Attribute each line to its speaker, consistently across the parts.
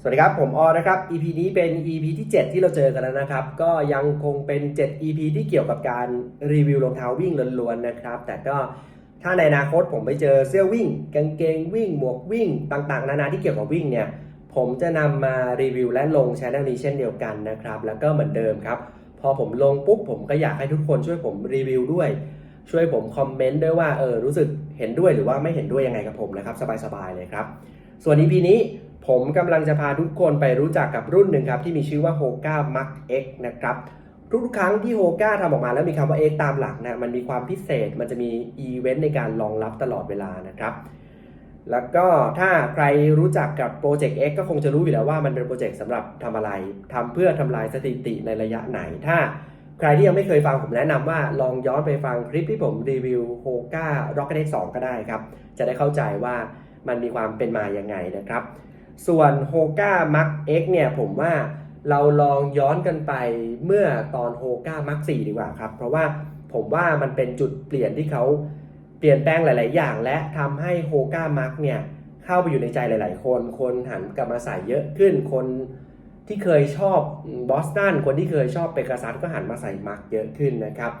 Speaker 1: สวัสดีครับ ผมออนะครับ EP นี้เป็น EP ที่ 7 ที่เราเจอกันแล้วนะครับ ก็ยังคงเป็น 7 EP ที่เกี่ยวกับการรีวิวรองเท้าวิ่งล้วนๆนะครับ แต่ก็ถ้าในอนาคตผมไปเจอเสื้อวิ่ง กางเกงวิ่ง หมวกวิ่ง ต่างๆ นานาที่เกี่ยวกับวิ่งเนี่ย ผมจะนำมารีวิวและลงช anel นี้เช่นเดียวกันนะครับ แล้วก็เหมือนเดิมครับ พอผมลงปุ๊บผมก็อยากให้ทุกคนช่วยผมรีวิวด้วย ช่วยผมคอมเมนต์ด้วยว่าเออรู้สึกเห็นด้วยหรือว่าไม่เห็นด้วยยังไงกับผมนะครับ สบายๆเลยครับ ส่วน EP นี้ ผมกำลังจะพาทุกคนไปรู้จักกับรุ่นหนึ่งครับ ที่มีชื่อว่า Hoka Max X นะครับทุกครั้งที่ Hoka ทำออกมาแล้วมีคำว่า X ตามหลักนะมันมีความพิเศษมันจะมีอีเวนต์ในการรองรับตลอดเวลานะครับ แล้วก็ถ้าใครรู้จักกับโปรเจกต์ X ก็คงจะรู้อยู่แล้วว่ามันเป็นโปรเจกต์สำหรับทำอะไรทำเพื่อทำลายสถิติในระยะไหน ถ้าใครที่ยังไม่เคยฟังผมแนะนำว่าลองย้อนไปฟังคลิปที่ผมรีวิว Hoka Rocket X 2 ก็ได้ครับ จะได้เข้าใจว่ามันมีความเป็นมายังไงนะครับ ส่วน Hoka Max X เนี่ยผมว่าเราลองย้อนกันไปเมื่อตอน Hoka Max 4ดีกว่าครับ เพราะว่าผมว่ามันเป็นจุดเปลี่ยนที่เขาเปลี่ยนแปลงหลาย ๆ อย่าง และทำให้ Hoka Max เนี่ยเข้าไปอยู่ในใจหลาย ๆ คน คนหันกลับมาใส่เยอะขึ้นคนที่เคยชอบบอสตันคนที่เคยชอบเปกาซัสก็หันมาใส่มักเยอะขึ้นนะครับ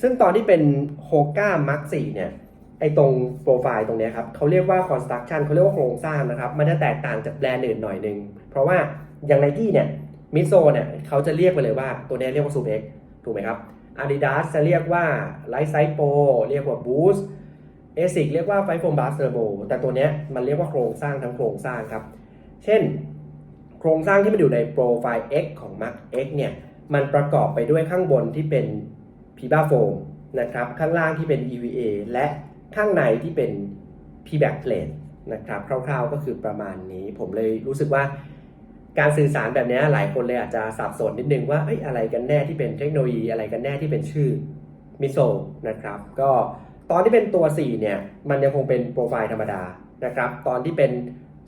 Speaker 1: ซึ่งตอนที่เป็น Hoka Max 4เนี่ย ไอตรงโปรไฟล์ตรงนี้ครับเขาเรียกว่า construction เขาเรียกว่าโครงสร้างนะครับ มันจะแตกต่างจากแบรนด์อื่นหน่อยหนึง เพราะว่าอย่างไนกี้เนี่ยมิโซเนี่ยเขาจะเรียกไปเลยว่าตัวนี้เรียกว่า Super X ถูกไหมครับ Adidas จะเรียกว่า Light Size Pro เรียกว่า Boost ASIC เรียกว่า Five Foam Blast Turbo แต่ตัวนี้มันเรียกว่าโครงสร้างทั้งโครงสร้างครับ เช่น โครงสร้างที่มันอยู่ในโปรไฟล์ X ของ Max X เนี่ยมันประกอบไปด้วยข้างบนที่เป็น Piba Foam นะครับข้างล่างที่เป็น EVA และ ข้างในที่เป็น P-back plate นะครับคร่าวๆก็คือประมาณนี้ ผมเลยรู้สึกว่าการสื่อสารแบบนี้หลายคนเลยอาจจะสับสนนิดนึงว่าเอ้ยอะไรกันแน่ที่เป็นเทคโนโลยีอะไรกันแน่ที่เป็นชื่อมิโซนะครับก็ตอนที่เป็นตัว 4 เนี่ย มันยังคงเป็นโปรไฟล์ธรรมดานะครับ ตอนที่เป็น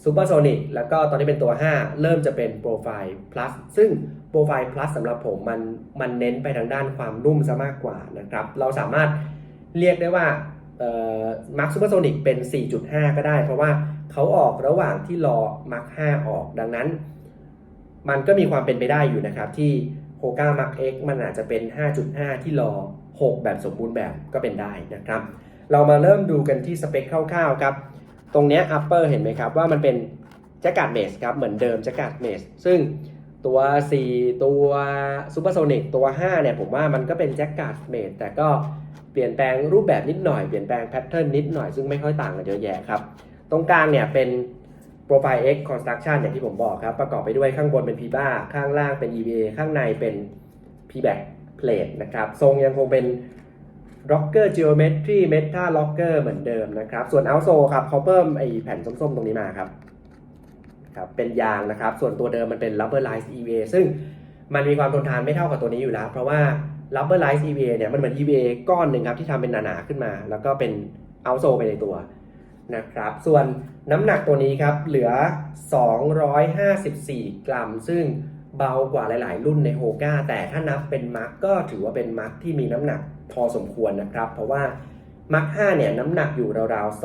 Speaker 1: ซูเปอร์โซนิกแล้วก็ตอนที่เป็นตัว 5 เริ่มจะเป็นโปรไฟล์ plus ซึ่งโปรไฟล์ plus สำหรับผมมันมันเน้นไปทางด้านความนุ่มซะมากกว่านะครับ เราสามารถเรียกได้ว่า มาร์คซูเปอร์โซนิกเป็น 4.5 ก็ได้ เพราะว่าเขาออกระหว่างที่รอมาร์ค5ออกดังนั้น มันก็มีความเป็นไปได้อยู่นะครับที่ Hoka Max X มันอาจจะเป็น 5.5 ที่รอ 6 แบบสมบูรณ์แบบก็เป็นได้นะครับ เรามาเริ่มดูกันที่สเปคคร่าวๆครับ ตรงนี้ย upper เห็นไหมครับว่ามันเป็นแจ็คกาดเมสครับเหมือนเดิมแจ็คกาดเมสซึ่งตัว 4 ตัวซูเปอร์โซนิกตัว 5 เนี่ยผมว่ามันก็เป็นแจ็คกาดเมสแต่ก็ เปลี่ยนแปลงรูปแบบนิดหน่อยเปลี่ยนแปลงแพทเทิร์นนิดหน่อยซึ่งไม่ค่อยต่างกันเยอะแยะครับ ตรงกลางเนี่ยเป็น Profile X Construction อย่างที่ผมบอกครับ ประกอบไปด้วยข้างบนเป็น p ีบ้าข้างล่างเป็น EVA ข้างในเป็น P-back plate นะครับ ทรงยังคงเป็น Rocker Geometry Meta Locker เหมือนเดิมนะครับ ส่วน outsole ครับเขาเพิ่มไอ้แผ่นส้มๆ ตรงนี้มาครับครับเป็นยางนะครับ ส่วนตัวเดิมมันเป็น Rubberized EVA ซึ่งมันมีความทนทานไม่เท่ากับตัวนี้อยู่แล้ว เพราะว่า Rubberized EVA เนี่ยมันเหมือน EVA ก้อนหนึ่งครับที่ทำเป็นหนาๆขึ้นมา แล้วก็เป็น outsole ไปในตัวนะครับ ส่วนน้ำหนักตัวนี้ครับเหลือ 254 กรัม ซึ่งเบากว่าหลาย ๆ รุ่นในโฮก้าแต่ถ้านับเป็นมาร์กก็ถือว่าเป็นมาร์กที่มีน้ำหนักพอสมควรนะครับ เพราะว่ามาร์ก5เนี่ยน้ำหนักอยู่ราวๆ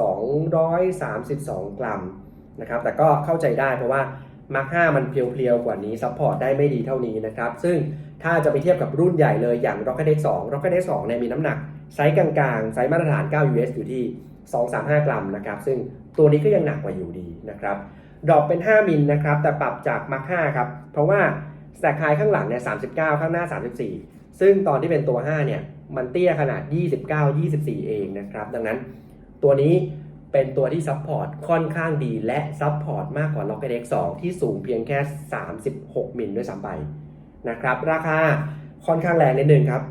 Speaker 1: 232 กรัมนะครับ แต่ก็เข้าใจได้เพราะว่ามาร์ก5มันเพียวๆ กว่านี้ซัพพอร์ตได้ไม่ดีเท่านี้นะครับ ซึ่ง ถ้าจะไปเทียบกับรุ่นใหญ่เลยอย่าง Rocket X 2 Rocket X 2 เนี่ยมีน้ำหนักไซส์กลางๆ ไซส์มาตรฐาน 9 US อยู่ที่ 235 กรัมนะครับ ซึ่งตัวนี้ก็ยังหนักกว่าอยู่ดีนะครับดรอปเป็น 5 มิลนะครับ แต่ปรับจากมาร์ค5ครับ เพราะว่าแสกไฮข้างหลังเนี่ย 39 ข้างหน้า 34 ซึ่งตอนที่เป็นตัว 5 เนี่ย มันเตี้ยขนาด 29 24 เองนะครับ ดังนั้นตัวนี้เป็นตัวที่ซัพพอร์ตค่อนข้างดีและซัพพอร์ตมากกว่า Rocket X 2 ที่สูงเพียงแค่ 36 มิลด้วยซ้ำไป นะครับ ราคาค่อนข้างแรงนิดนึงครับ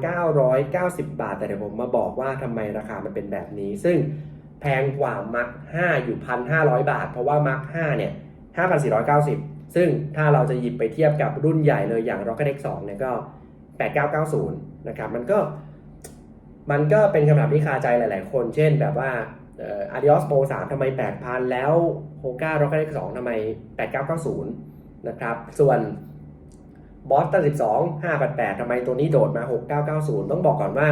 Speaker 1: 6,990 บาท แต่เดี๋ยวผมมาบอกว่าทำไมราคามันเป็นแบบนี้ ซึ่งแพงกว่า Mark 5อยู่ 1,500 บาท เพราะว่า Mark 5เนี่ย 5,490 ซึ่งถ้าเราจะหยิบไปเทียบกับรุ่นใหญ่เลยอย่าง Rocket X 2 เนี่ยก็ 8990 นะครับ มันก็ มันก็เป็นคำถามที่คาใจหลาย ๆ คน เช่นแบบว่าเอ่อ Adios Pro 3ทำไม 8,000 แล้ว Hoka Rocket X 2ทำไม 8990 นะครับ ส่วน บอสตัน12 588ทำไมตัวนี้โดดมา6990ต้องบอกก่อนว่า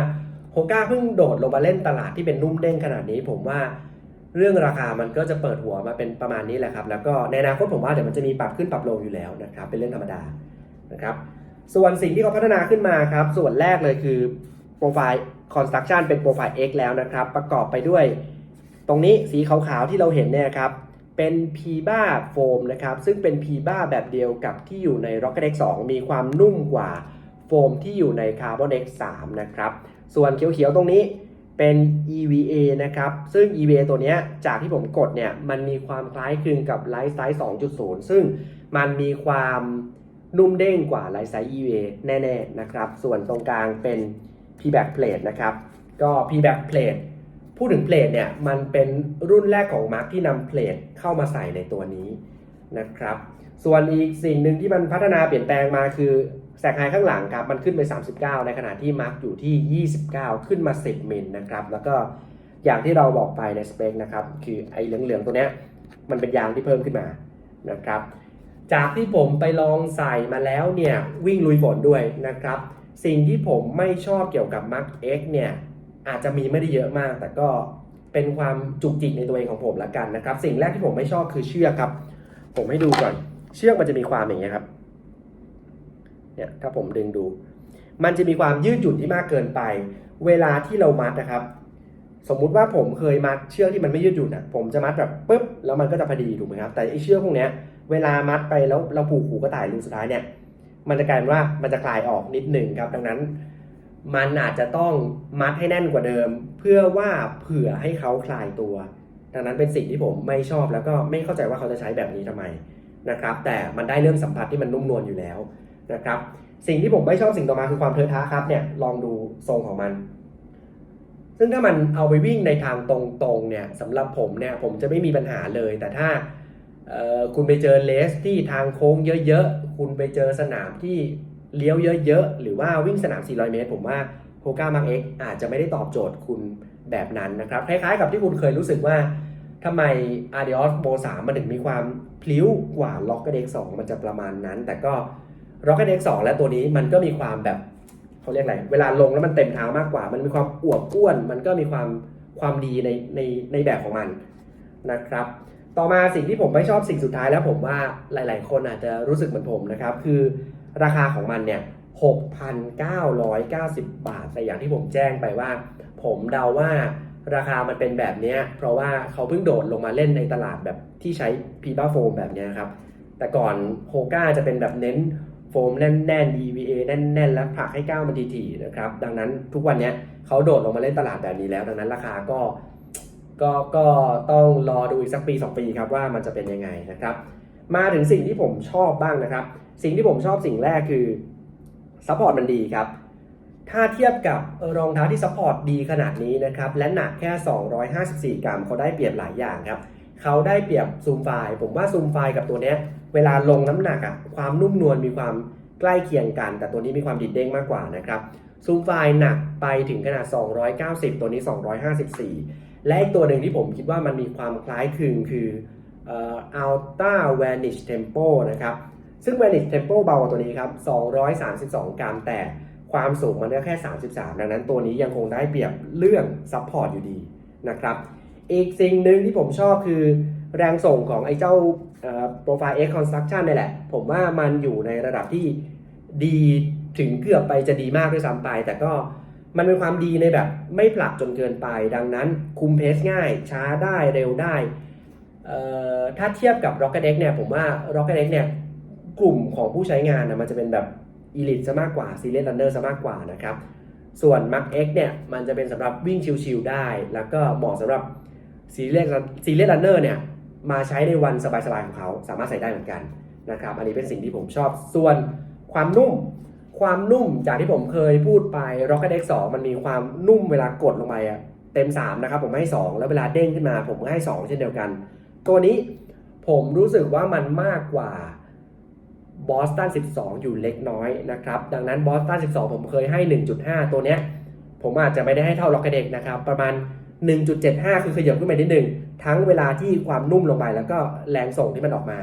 Speaker 1: โฮก้าเพิ่งโดดลงมาเล่นตลาดที่เป็นนุ่มเด้งขนาดนี้ผมว่าเรื่องราคามันก็จะเปิดหัวมาเป็นประมาณนี้แหละครับ แล้วก็ในอนาคตผมว่าเดี๋ยวมันจะมีปรับขึ้นปรับลงอยู่แล้วนะครับ เป็นเรื่องธรรมดานะครับ ส่วนสิ่งที่เขาพัฒนาขึ้นมาครับ ส่วนแรกเลยคือโปรไฟล์ construction เป็นโปรไฟล์ X แล้วนะครับ ประกอบไปด้วย ตรงนี้สีขาวๆที่เราเห็นเนี่ยครับ เป็น p b a โฟมนะครับ ซึ่งเป็น p b a แบบเดียวกับที่อยู่ใน Rocket X 2มีความนุ่มกว่าโฟมที่อยู่ใน Carbon X 3นะครับ ส่วนเขียวๆตรงนี้เป็น EVA นะครับ ซึ่ง EVA ตัวเนี้ยจากที่ผมกดเนี่ย มันมีความคล้ายคลึงกับ Light Size 2.0 ซึ่งมันมีความนุ่มเด้งกว่า Light Size EVA แน่ ๆ นะครับ ส่วนตรงกลางเป็น P-back plate นะครับ ก็ P-back plate พูดถึงเพลทเนี่ยมันเป็นรุ่นแรกของมาร์กที่นำเพลทเข้ามาใส่ในตัวนี้นะครับ ส่วนอีกสิ่งหนึ่งที่มันพัฒนาเปลี่ยนแปลงมาคือแสกไฮข้างหลังครับมันขึ้นไป 39 ในขณะที่มาร์กอยู่ที่ 29 ขึ้นมา 10 มิลนะครับ แล้วก็อย่างที่เราบอกไปในสเปคนะครับ คือไอ้เหลืองๆตัวเนี้ยมันเป็นยางที่เพิ่มขึ้นมานะครับ จากที่ผมไปลองใส่มาแล้วเนี่ยวิ่งลุยฝนด้วยนะครับ สิ่งที่ผมไม่ชอบเกี่ยวกับ Mark X เนี่ย อาจจะมีไม่ได้เยอะมาก แต่ก็เป็นความจุกจิกในตัวเองของผมละกันนะครับ สิ่งแรกที่ผมไม่ชอบคือเชือกครับ ผมให้ดูก่อน เชือกมันจะมีความอย่างเงี้ยครับ เนี่ยถ้าผมดึงดู มันจะมีความยืดหยุ่นที่มากเกินไป เวลาที่เรามัดนะครับ สมมุติว่าผมเคยมัดเชือกที่มันไม่ยืดหยุ่นอะ ผมจะมัดแบบปุ๊บแล้วมันก็จะพอดีถูกไหมครับ แต่ไอเชือกพวกเนี้ย เวลามัดไปแล้วเราผูกหูกระต่ายรูสุดท้ายเนี่ย มันจะกลายเป็นว่ามันจะคลายออกนิดหนึ่งครับ ดังนั้น มันอาจจะต้องมัดให้แน่นกว่าเดิม เพื่อว่าเผื่อให้เขาคลายตัว ดังนั้นเป็นสิ่งที่ผมไม่ชอบแล้วก็ไม่เข้าใจว่าเขาจะใช้แบบนี้ทำไมนะครับ แต่มันได้เรื่องสัมผัสที่มันนุ่มนวลอยู่แล้วนะครับ สิ่งที่ผมไม่ชอบสิ่งต่อมาคือความเทอะทะครับเนี่ยลองดูทรงของมัน ซึ่งถ้ามันเอาไปวิ่งในทางตรงๆเนี่ยสำหรับผมเนี่ยผมจะไม่มีปัญหาเลย แต่ถ้าคุณไปเจอเลสที่ทางโค้งเยอะๆ คุณไปเจอสนามที่ เลี้ยวเยอะๆ หรือว่าวิ่งสนาม 400 เมตร ผมว่าโ o ก้ามังเอ็กอาจจะไม่ได้ตอบโจทย์คุณแบบนั้นนะครับ คล้ายๆกับที่คุณเคยรู้สึกว่าทำไม a d i o s Pro 3มันถึงมีความพลิ้วกว่า l o c k e t X 2มันจะประมาณนั้น แต่ก็ Rocket X 2และตัวนี้มันก็มีความแบบเขาเรียกอะไร เวลาลงแล้วมันเต็มเท้ามากกว่า มันมีความอวบอ้วน มันก็มีความความดีในในในแบบของมันนะครับ ต่อมาสิ่งที่ผมไม่ชอบสิ่งสุดท้ายแล้วผมว่าหลาย ๆ คนอาจจะรู้สึกเหมือนผมนะครับ คือ ราคาของมันเนี่ย6,990 บาท แต่อย่างที่ผมแจ้งไปว่า ผมเดาว่าราคามันเป็นแบบเนี้ยเพราะว่าเขาเพิ่งโดดลงมาเล่นในตลาดแบบที่ใช้พีบ้าโฟมแบบเนี้ยครับ แต่ก่อนโฮก้าจะเป็นแบบเน้นโฟมแน่นๆ EVA แน่นๆ แล้วผลักให้ก้าวมันถี่ๆนะครับ ดังนั้นทุกวันเนี้ยเขาโดดลงมาเล่นตลาดแบบนี้แล้ว ดังนั้นราคาก็ก็ก็ต้องรอดูอีกสักปี 2 ปีครับว่ามันจะเป็นยังไงนะครับ มาถึงสิ่งที่ผมชอบบ้างนะครับ สิ่งที่ผมชอบสิ่งแรกคือซัพพอร์ตมันดีครับ ถ้าเทียบกับรองเท้าที่ซัพพอร์ตดีขนาดนี้นะครับ และหนักแค่ 254 กรัมเขาได้เปรียบหลายอย่างครับเขาได้เปรียบซูมไฟล์ ผมว่าซูมไฟล์กับตัวเนี้ยเวลาลงน้ำหนักอะความนุ่มนวลมีความใกล้เคียงกัน แต่ตัวนี้มีความดิดเด้งมากกว่านะครับซูมไฟล์หนักไปถึงขนาด 290 ตัวนี้ 254 และอีกตัวหนึ่งที่ผมคิดว่ามันมีความคล้ายคลึงคืออ่อ Alta Vanish Tempo นะครับ ซึ่ง Vanish Tempo เบากว่าตัวนี้ครับ 232 กรัมแต่ความสูงมันก็แค่ 33 ดังนั้นตัวนี้ยังคงได้เปรียบเรื่องซัพพอร์ตอยู่ดีนะครับ อีกสิ่งหนึ่งที่ผมชอบคือแรงส่งของไอ้เจ้าโปรไฟล์ X Construction นี่แหละ ผมว่ามันอยู่ในระดับที่ดีถึงเกือบไปจะดีมากด้วยซ้ำไป แต่ก็มันเป็นความดีในแบบไม่ผลักจนเกินไป ดังนั้นคุมเพสง่าย ช้าได้เร็วได้ ถ้าเทียบกับ Rocket X เนี่ยผมว่า Rocket X เนี่ย กลุ่มของผู้ใช้งานนะมันจะเป็นแบบ Elite ซะมากกว่า Serious Runner ซะมากกว่านะครับ ส่วน Mark X เนี่ย มันจะเป็นสำหรับวิ่งชิลๆได้ แล้วก็เหมาะสำหรับซีเรียสซีเรียสรันเนอร์เนี่ย มาใช้ในวันสบายๆของเขา สามารถใส่ได้เหมือนกันนะครับ อันนี้เป็นสิ่งที่ผมชอบ ส่วนความนุ่ม ความนุ่มจากที่ผมเคยพูดไป Rocket X 2 มันมีความนุ่มเวลากดลงไปอะเต็ม 3 นะครับ ผมให้ 2 แล้วเวลาเด้งขึ้นมา ผมก็ให้ 2 เช่นเดียวกัน ตัวนี้ผมรู้สึกว่ามันมากกว่า บอสตัน 12 อยู่เล็กน้อยนะครับ ดังนั้นบอสตัน 12 ผมเคยให้ 1.5 ตัวเนี้ย ผมอาจจะไม่ได้ให้เท่า Rocket X นะครับ ประมาณ 1.75 คือขยับขึ้นไปนิดหนึ่ง ทั้งเวลาที่ความนุ่มลงไปแล้วก็แรงส่งที่มันออกมา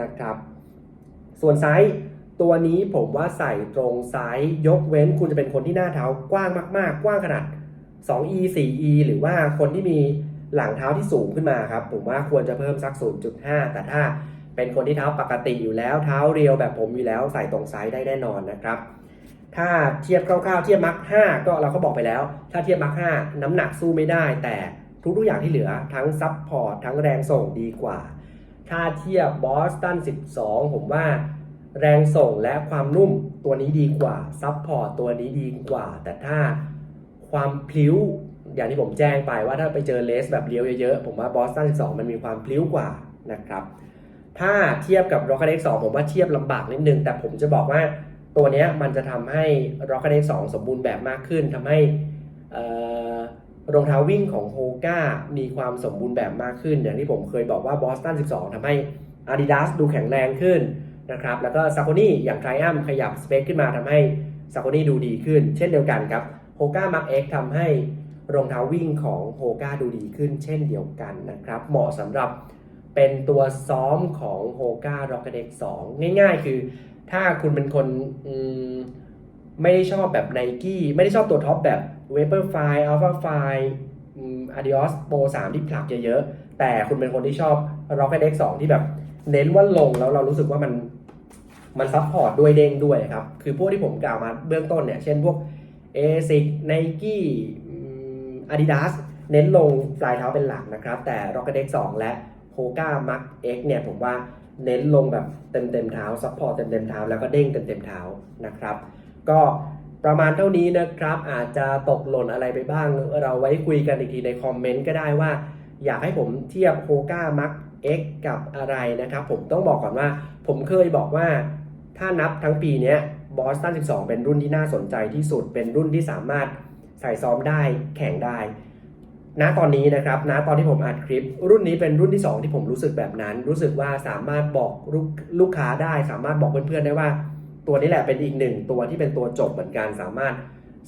Speaker 1: นะครับ ส่วนไซส์ตัวนี้ผมว่าใส่ตรงไซส์ยกเว้นคุณจะเป็นคนที่หน้าเท้ากว้างมาก ๆ กว้างขนาด 2e 4e หรือว่าคนที่มีหลังเท้าที่สูงขึ้นมาครับ ผมว่าควรจะเพิ่มสัก 0.5 แต่ถ้า เป็นคนที่เท้าปกติอยู่แล้วเท้าเรียวแบบผมอยู่แล้วใส่ตรงไซส์ได้แน่นอนนะครับ ถ้าเทียบคร่าวๆเทียบมัก5ก็เราก็บอกไปแล้ว ถ้าเทียบมัก5น้ำหนักสู้ไม่ได้ แต่ทุกๆอย่างที่เหลือทั้งซับพอร์ตทั้งแรงส่งดีกว่า ถ้าเทียบบอสตัน 12 ผมว่าแรงส่งและความนุ่มตัวนี้ดีกว่าซับพอร์ตตัวนี้ดีกว่า แต่ถ้าความพลิ้วอย่างที่ผมแจ้งไปว่าถ้าไปเจอเลสแบบเลี้ยวเยอะๆ ผมว่าบอสตัน 12 มันมีความพลิ้วกว่านะครับ ถ้าเทียบกับ Rocket X 2 ผมว่าเทียบลำบากนิดนึง แต่ผมจะบอกว่าตัวนี้มันจะทำให้ Rocket X 2 สมบูรณ์แบบมากขึ้นทำให้รองเท้าวิ่งของโฮก้ามีความสมบูรณ์แบบมากขึ้น อย่างที่ผมเคยบอกว่าบอสตัน12ทำให้ Adidas ดูแข็งแรงขึ้นนะครับแล้วก็ s a โ o นี่อย่าง Triumph ขยับสเปคขึ้นมาทำให้ s a โ o นี่ดูดีขึ้น เช่นเดียวกันครับ Hoka Mark X ทำให้รองเท้าวิ่งของ Hoka ดูดีขึ้น เช่นเดียวกันนะครับเหมาะสำหรับ เป็นตัวซ้อมของ Hoka Rocket X 2ง่ายๆ คือถ้าคุณเป็นคนมไม่ได้ชอบแบบ Nike ไม่ได้ชอบตัวท็อปแบบ Vaporfly Alphafly อืม Adios Pro 3 ที่ผลักเยอะๆ แต่คุณเป็นคนที่ชอบ Rocket X 2ที่แบบเน้นว่าลงแล้วเรารู้สึกว่ามันมันซัพพอร์ตด้วยเด้งด้วยครับ คือพวกที่ผมกล่าวมาเบื้องต้นเนี่ย เช่นพวก ASIC Nike Adidas เน้นลงปลายเท้าเป็นหลักนะครับ แต่ Rocket X 2และ Hoka Mark X เนี่ยผมว่าเน้นลงแบบเต็มเต็มเท้าซัพพอร์ตเต็มเต็มเท้าแล้วก็เด้งเต็มเต็มเท้านะครับ ก็ประมาณเท่านี้นะครับอาจจะตกหล่นอะไรไปบ้าง เราไว้คุยกันอีกทีในคอมเมนต์ก็ได้ว่า อยากให้ผมเทียบ Hoka Mark X กับอะไรนะครับ ผมต้องบอกก่อนว่า ผมเคยบอกว่าถ้านับทั้งปีเนี้ยบอสตัน 12 เป็นรุ่นที่น่าสนใจที่สุด เป็นรุ่นที่สามารถใส่ซ้อมได้แข่งได้ ณตอนนี้นะครับณตอนที่ผมอัดคลิป รุ่นนี้เป็นรุ่นที่ 2 ที่ผมรู้สึกแบบนั้น รู้สึกว่าสามารถบอกลูกลูกค้าได้ สามารถบอกเพื่อนๆได้ว่า ตัวนี้แหละเป็นอีกหนึ่งตัวที่เป็นตัวจบเหมือนกันสามารถ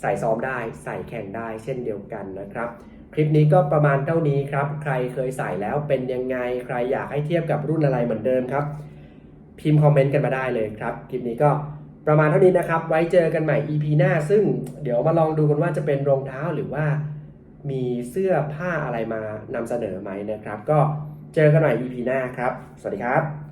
Speaker 1: ใส่ซ้อมได้ ใส่แข่งได้ เช่นเดียวกันนะครับ คลิปนี้ก็ประมาณเท่านี้ครับ ใครเคยใส่แล้วเป็นยังไงใครอยากให้เทียบกับรุ่นอะไรเหมือนเดิมครับ พิมพ์คอมเมนต์กันมาได้เลยครับคลิปนี้ก็ประมาณเท่านี้นะครับ ไว้เจอกันใหม่ EP หน้า ซึ่งเดี๋ยวมาลองดูกันว่าจะเป็นรองเท้าหรือว่า มีเสื้อผ้าอะไรมานำเสนอไหมนะครับ ก็เจอกันใหม่ EP หน้าครับ สวัสดีครับ